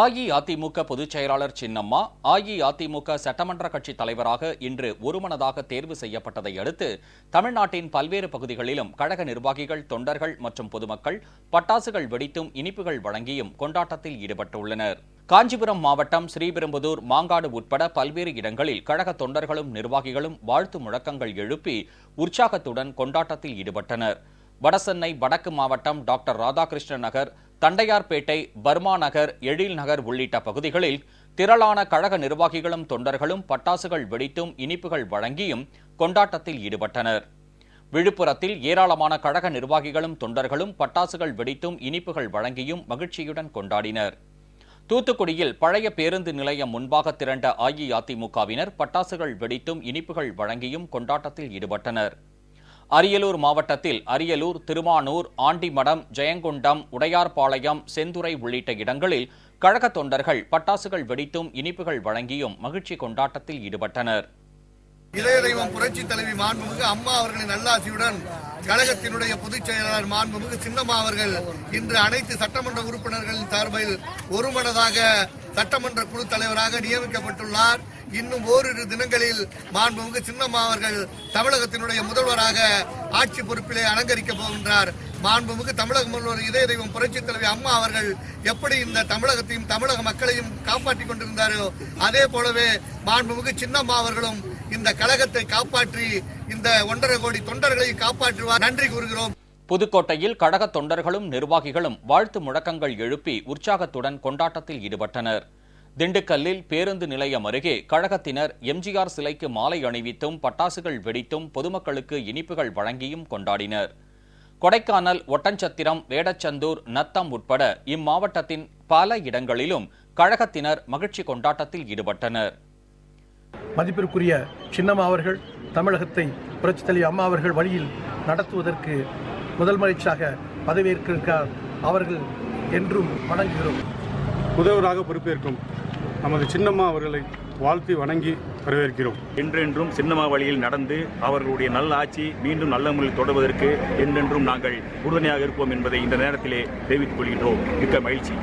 அஇஅதிமுக பொதுச் செயலாளர் சின்னம்மா அஇஅதிமுக சட்டமன்ற கட்சி தலைவராக இன்று ஒருமனதாக தேர்வு செய்யப்பட்டதை அடுத்து தமிழ்நாட்டின் பல்வேறு பகுதிகளிலும் கழக நிர்வாகிகள் தொண்டர்கள் மற்றும் பொதுமக்கள் பட்டாசுகள் வெடித்தும் இனிப்புகள் வழங்கியும் கொண்டாட்டத்தில் ஈடுபட்டுள்ளனர். காஞ்சிபுரம் மாவட்டம் ஸ்ரீபெரும்புதூர் மாங்காடு உட்பட பல்வேறு இடங்களில் கழக தொண்டர்களும் நிர்வாகிகளும் வாழ்த்து முழக்கங்கள் எழுப்பி உற்சாகத்துடன் கொண்டாட்டத்தில் ஈடுபட்டனர். வடசென்னை வடக்கு மாவட்டம் டாக்டர் ராதாகிருஷ்ணன் நகர் தண்டையார்பேட்டை பர்மா நகர் எழில் நகர் உள்ளிட்ட பகுதிகளில் திரளான கழக நிர்வாகிகளும் தொண்டர்களும் பட்டாசுகள் வெடித்தும் இனிப்புகள் வழங்கியும் கொண்டாட்டத்தில் ஈடுபட்டனர். விழுப்புரத்தில் ஏராளமான கழக நிர்வாகிகளும் தொண்டர்களும் பட்டாசுகள் வெடித்தும் இனிப்புகள் வழங்கியும் மகிழ்ச்சியுடன் கொண்டாடினர். தூத்துக்குடியில் பழைய பேருந்து நிலையம் முன்பாக திரண்ட அஇஅதிமுகவினர் பட்டாசுகள் வெடித்தும் இனிப்புகள் வழங்கியும் கொண்டாட்டத்தில் ஈடுபட்டனர். அரியலூர் மாவட்டத்தில் அரியலூர் திருமானூர் ஆண்டிமடம் ஜெயங்கொண்டம் உடையார்பாளையம் செந்துறை உள்ளிட்ட இடங்களில் கழக தொண்டர்கள் பட்டாசுகள் வெடித்தும் இனிப்புகள் வழங்கியும் மகிழ்ச்சி கொண்டாட்டத்தில் ஈடுபட்டனர். இளைய தெய்வம் புரட்சி தலைவி மாண்புமிகு அம்மா அவர்களின் நல்லாசியுடன் கழகத்தினுடைய பொதுச் செயலாளர் மாண்புமிகு சின்னம்மா அவர்கள் இன்று அனைத்து சட்டமன்ற உறுப்பினர்களின் சார்பில் ஒருமனதாக சட்டமன்ற குழு தலைவராக நியமிக்கப்பட்டுள்ளார். இன்னும் ஓரிரு தினங்களில் மாண்புமிகு சின்னம்மா அவர்கள் தமிழகத்தினுடைய முதல்வராக ஆட்சி பொறுப்பிலே அலங்கரிக்க போகின்றார். மாண்புமிகு தமிழக முதல்வர் இதய தெய்வம் புரட்சி தலைவி அம்மா அவர்கள் எப்படி இந்த தமிழகத்தையும் தமிழக மக்களையும் காப்பாற்றி கொண்டிருந்தாரோ அதே போலவே மாண்புமிகு சின்னம்மா அவர்களும் இந்த கழகத்தை காப்பாற்றி இந்த ஒன்றரை கோடி தொண்டர்களை காப்பாற்றுவார். நன்றி கூறுகிறோம். புதுக்கோட்டையில் கழக தொண்டர்களும் நிர்வாகிகளும் வாழ்த்து முழக்கங்கள் எழுப்பி உற்சாகத்துடன் கொண்டாட்டத்தில் ஈடுபட்டனர். திண்டுக்கல்லில் பேருந்து நிலையம் அருகே கழகத்தினர் எம்ஜிஆர் சிலைக்கு மாலை அணிவித்தும் பட்டாசுகள் வெடித்தும் பொதுமக்களுக்கு இனிப்புகள் வழங்கியும் கொண்டாடினர். கொடைக்கானல் ஒட்டன்சத்திரம் வேடச்சந்தூர் நத்தம் உட்பட இம்மாவட்டத்தின் பல இடங்களிலும் கழகத்தினர் மகிழ்ச்சி கொண்டாட்டத்தில் ஈடுபட்டனர். மதிப்பிற்குரிய சின்னம்மா அவர்கள் தமிழகத்தை புரட்சித் தலைவி அம்மா அவர்கள் வழியில் நடத்துவதற்கு முதல் முறைச்சாக பதவியேற்றிருக்கிறார் அவர்கள் என்றும் வணங்குகிறோம். முதல்வராக பொறுப்பேற்கும். நமது சின்னம்மா அவர்களை வாழ்த்தி வணங்கி வரவேற்கிறோம். என்றென்றும் சின்னமா வழியில் நடந்து அவர்களுடைய நல்ல ஆட்சி மீண்டும் நல்ல முறையில் தொடர்வதற்கு என்றென்றும் நாங்கள் உறுதுணையாக இருப்போம் என்பதை இந்த நேரத்திலே தெரிவித்துக் கொள்கின்றோம். மிக்க மகிழ்ச்சி.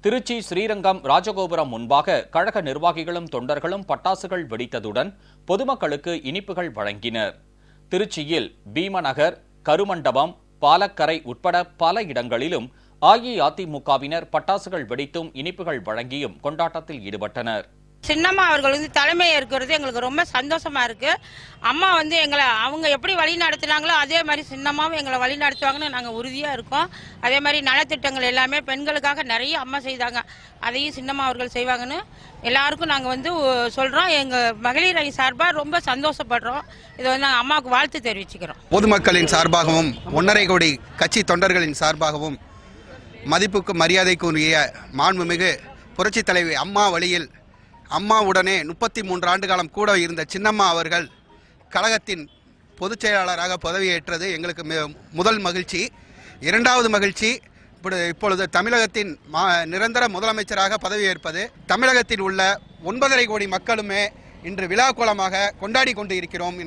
திருச்சி ஸ்ரீரங்கம் ராஜகோபுரம் முன்பாக கழக நிர்வாகிகளும் தொண்டர்களும் பட்டாசுகள் வெடித்ததுடன் பொதுமக்களுக்கு இனிப்புகள் வழங்கினர். திருச்சியில் பீமநகர் கருமண்டபம் பாலக்கரை உட்பட பல இடங்களிலும் அஇஅதிமுகவினர் பட்டாசுகள் வெடித்தும் இனிப்புகள் வழங்கியும் கொண்டாட்டத்தில் ஈடுபட்டனர். சின்னம்மா அவர்கள் வந்து தலைமை இருக்கிறது எங்களுக்கு ரொம்ப சந்தோஷமா இருக்கு. அம்மா வந்து எங்களை அவங்க எப்படி வழி நடத்துனாங்களோ அதே மாதிரி சின்னம்மாவும் எங்களை வழி நடத்துவாங்கன்னு நாங்கள் உறுதியாக இருக்கோம். அதே மாதிரி நலத்திட்டங்கள் எல்லாமே பெண்களுக்காக நிறைய அம்மா செய்தாங்க. அதையும் சின்னம்மா அவர்கள் செய்வாங்கன்னு எல்லாருக்கும் நாங்கள் வந்து சொல்றோம். எங்கள் மகளிர் அணி சார்பாக ரொம்ப சந்தோஷப்படுறோம். இதை வந்து நாங்கள் அம்மாவுக்கு வாழ்த்து தெரிவிச்சுக்கிறோம். பொதுமக்களின் சார்பாகவும் ஒன்றரை கோடி கட்சி தொண்டர்களின் சார்பாகவும் மதிப்புக்கு மரியாதைக்குரிய மாண்புமிகு புரட்சித் தலைவி அம்மா வழியில் அம்மாவுடனே முப்பத்தி மூன்று ஆண்டு காலம் கூட இருந்த சின்னம்மா அவர்கள் கழகத்தின் பொதுச் செயலாளராக பதவியேற்றது. எங்களுக்கு முதல் மகிழ்ச்சி. இரண்டாவது மகிழ்ச்சி இப்படி இப்பொழுது தமிழகத்தின் மா நிரந்தர முதலமைச்சராக பதவியேற்பது. தமிழகத்தில் உள்ள ஒன்பதரை கோடி மக்களுமே இன்று விழாக்கோலமாக கொண்டாடி கொண்டு இருக்கிறோம்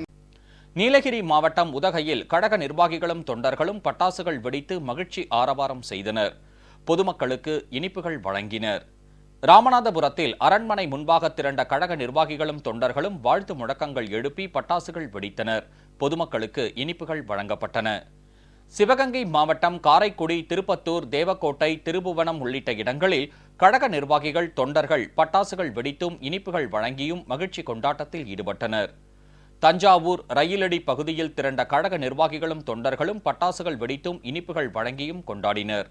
நீலகிரி மாவட்டம் உதகையில் கழக நிர்வாகிகளும் தொண்டர்களும் பட்டாசுகள் வெடித்து மகிழ்ச்சி ஆரவாரம் செய்தனர். பொதுமக்களுக்கு இனிப்புகள் வழங்கினர். ராமநாதபுரத்தில் அரண்மனை முன்பாக திரண்ட கழக நிர்வாகிகளும் தொண்டர்களும் வாழ்த்து முழக்கங்கள் எழுப்பி பட்டாசுகள் வெடித்தனர். பொதுமக்களுக்கு இனிப்புகள் வழங்கப்பட்டன. சிவகங்கை மாவட்டம் காரைக்குடி திருப்பத்தூர் தேவக்கோட்டை திருபுவனம் உள்ளிட்ட இடங்களில் கழக நிர்வாகிகள் தொண்டர்கள் பட்டாசுகள் வெடித்தும் இனிப்புகள் வழங்கியும் மகிழ்ச்சி கொண்டாட்டத்தில் ஈடுபட்டனர். தஞ்சாவூர் ரயிலடி பகுதியில் திரண்ட கழக நிர்வாகிகளும் தொண்டர்களும் பட்டாசுகள் வெடித்தும் இனிப்புகள் வழங்கியும் கொண்டாடினர்.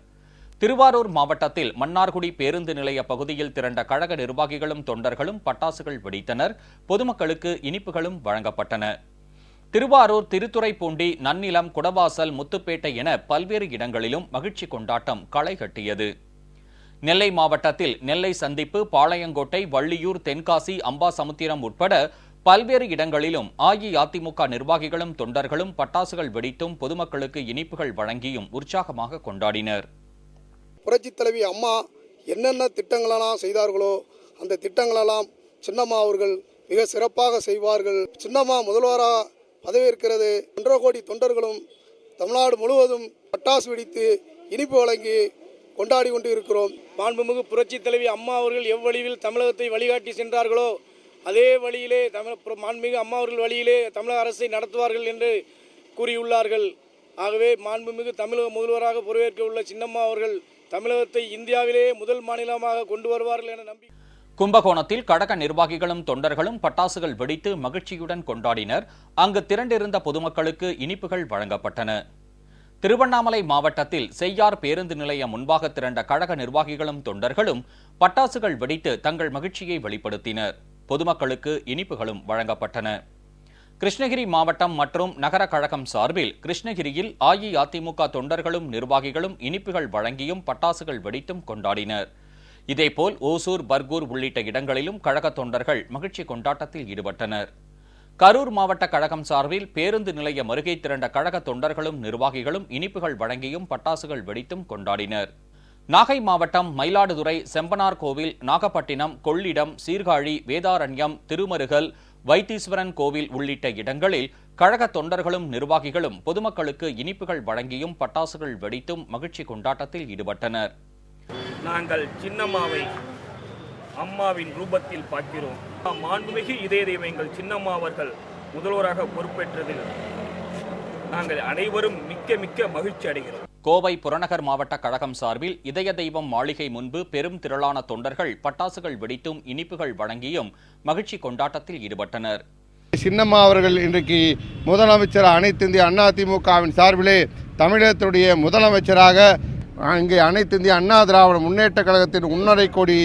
திருவாரூர் மாவட்டத்தில் மன்னார்குடி பேருந்து நிலைய பகுதியில் திரண்ட கழக நிர்வாகிகளும் தொண்டர்களும் பட்டாசுகள் வெடித்தனர். பொதுமக்களுக்கு இனிப்புகளும் வழங்கப்பட்டன. திருவாரூர் திருத்துறைப்பூண்டி நன்னிலம் குடவாசல் முத்துப்பேட்டை என பல்வேறு இடங்களிலும் மகிழ்ச்சி கொண்டாட்டம் களை கட்டியது. நெல்லை மாவட்டத்தில் நெல்லை சந்திப்பு பாளையங்கோட்டை வள்ளியூர் தென்காசி அம்பாசமுத்திரம் உட்பட பல்வேறு இடங்களிலும் அஇஅதிமுக நிர்வாகிகளும் தொண்டர்களும் பட்டாசுகள் வெடித்தும் பொதுமக்களுக்கு இனிப்புகள் வழங்கியும் உற்சாகமாக கொண்டாடினர். புரட்சி தலைவி அம்மா என்னென்ன திட்டங்களெல்லாம் செய்தார்களோ அந்த திட்டங்களெல்லாம் சின்னம்மா அவர்கள் மிக சிறப்பாக செய்வார்கள். சின்னம்மா முதல்வராக பதவியேற்கிறது. ஒன்றரை கோடி தொண்டர்களும் தமிழ்நாடு முழுவதும் பட்டாசு வெடித்து இனிப்பு வழங்கி கொண்டாடி கொண்டு இருக்கிறோம் மாண்புமிகு புரட்சி தலைவி அம்மா அவர்கள் எவ்வளவில் தமிழகத்தை வழிகாட்டி சென்றார்களோ அதே வழியிலே தமிழ் மாண்புமிகு அம்மா அவர்கள் வழியிலே தமிழக அரசை நடத்துவார்கள் என்று கூறியுள்ளார்கள். ஆகவே மாண்புமிகு தமிழக முதல்வராக பொறுப்பேற்க உள்ள சின்னம்மா அவர்கள் தமிழகத்தை இந்தியாவிலே முதல் மாநிலமாக கொண்டு வருவார்கள் என நம்பி கும்பகோணத்தில் கழக நிர்வாகிகளும் தொண்டர்களும் பட்டாசுகள் வெடித்து மகிழ்ச்சியுடன் கொண்டாடினர். அங்கு திரண்டிருந்த பொதுமக்களுக்கு இனிப்புகள் வழங்கப்பட்டன. திருவண்ணாமலை மாவட்டத்தில் செய்யார் பேருந்து நிலையம் முன்பாக திரண்ட கழக நிர்வாகிகளும் தொண்டர்களும் பட்டாசுகள் வெடித்து தங்கள் மகிழ்ச்சியை வெளிப்படுத்தினர். பொதுமக்களுக்கு இனிப்புகளும் வழங்கப்பட்டன. கிருஷ்ணகிரி மாவட்டம் மற்றும் நகர கழகம் சார்பில் கிருஷ்ணகிரியில் அஇஅதிமுக தொண்டர்களும் நிர்வாகிகளும் இனிப்புகள் வழங்கியும் பட்டாசுகள் வெடித்தும் கொண்டாடினர். இதேபோல் ஓசூர் பர்கூர் உள்ளிட்ட இடங்களிலும் கழக தொண்டர்கள் மகிழ்ச்சி கொண்டாட்டத்தில் ஈடுபட்டனர். கரூர் மாவட்ட கழகம் சார்பில் பேருந்து நிலையம் அருகே திரண்ட கழக தொண்டர்களும் நிர்வாகிகளும் இனிப்புகள் வழங்கியும் பட்டாசுகள் வெடித்தும் கொண்டாடினர். நாகை மாவட்டம் மயிலாடுதுறை செம்பனார் கோவில் நாகப்பட்டினம் கொள்ளிடம் சீர்காழி வேதாரண்யம் திருமருகல் வைத்தீஸ்வரன் கோவில் உள்ளிட்ட இடங்களில் கழக தொண்டர்களும் நிர்வாகிகளும் பொதுமக்களுக்கு இனிப்புகள் வழங்கியும் பட்டாசுகள் வெடித்தும் மகிழ்ச்சி கொண்டாட்டத்தில் ஈடுபட்டனர். நாங்கள் சின்னம்மாவை அம்மாவின் ரூபத்தில் பார்க்கிறோம். மாண்புமிகு இதய தெய்வங்கள் எங்கள் சின்னம்மா அவர்கள் முதல்வராக பொறுப்பேற்றதில் நாங்கள் அனைவரும் மிக்க மிக்க மகிழ்ச்சி அடைகிறோம். கோவை புறநகர் மாவட்ட கழகம் சார்பில் இதய தெய்வம் மாளிகை முன்பு பெரும் திரளான தொண்டர்கள் பட்டாசுகள் வெடித்தும் இனிப்புகள் வழங்கியும் மகிழ்ச்சி கொண்டாட்டத்தில் ஈடுபட்டனர். சின்னம்மா அவர்கள் இன்றைக்கு முதலமைச்சர் அனைத்து இந்திய அண்ணா திமுகவின் சார்பிலே தமிழகத்துடைய முதலமைச்சராக அங்கே அனைத்து இந்திய அண்ணா திராவிட முன்னேற்ற கழகத்தின் உன்னரை கொடி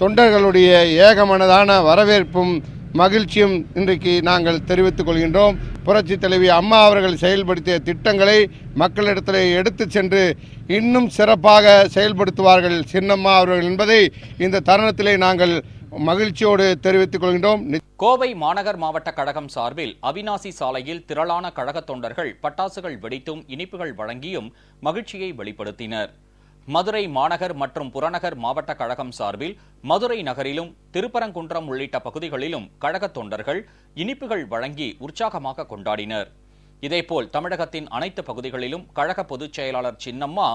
தொண்டர்களுடைய ஏகமனதான வரவேற்பும் மகிழ்ச்சியும் இன்றைக்கு நாங்கள் தெரிவித்துக் கொள்கின்றோம். புரட்சி தலைவி அம்மா அவர்கள் செயல்படுத்திய திட்டங்களை மக்களிடத்தில் எடுத்து சென்று இன்னும் சிறப்பாக செயல்படுத்துவார்கள் சின்னம்மா அவர்கள் என்பதை இந்த தருணத்திலே நாங்கள் மகிழ்ச்சியோடு தெரிவித்துக் கொள்கின்றோம். கோவை மாநகர் மாவட்ட கழகம் சார்பில் அவினாசி சாலையில் திரளான கழக தொண்டர்கள் பட்டாசுகள் வெடித்தும் இனிப்புகள் வழங்கியும் மகிழ்ச்சியை வெளிப்படுத்தினர். மதுரை மாநகர் மற்றும் புறநகர் மாவட்ட கழகம் சார்பில் மதுரை நகரிலும் திருப்பரங்குன்றம் உள்ளிட்ட பகுதிகளிலும் கழக தொண்டர்கள் இனிப்புகள் வழங்கி உற்சாகமாக கொண்டாடினர். இதேபோல் தமிழகத்தின் அனைத்து பகுதிகளிலும் கழக பொதுச் செயலாளர் சின்னம்மா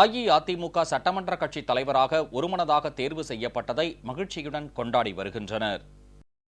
அஇஅதிமுக சட்டமன்ற கட்சி தலைவராக ஒருமனதாக தேர்வு செய்யப்பட்டதை மகிழ்ச்சியுடன் கொண்டாடி வருகின்றனர்.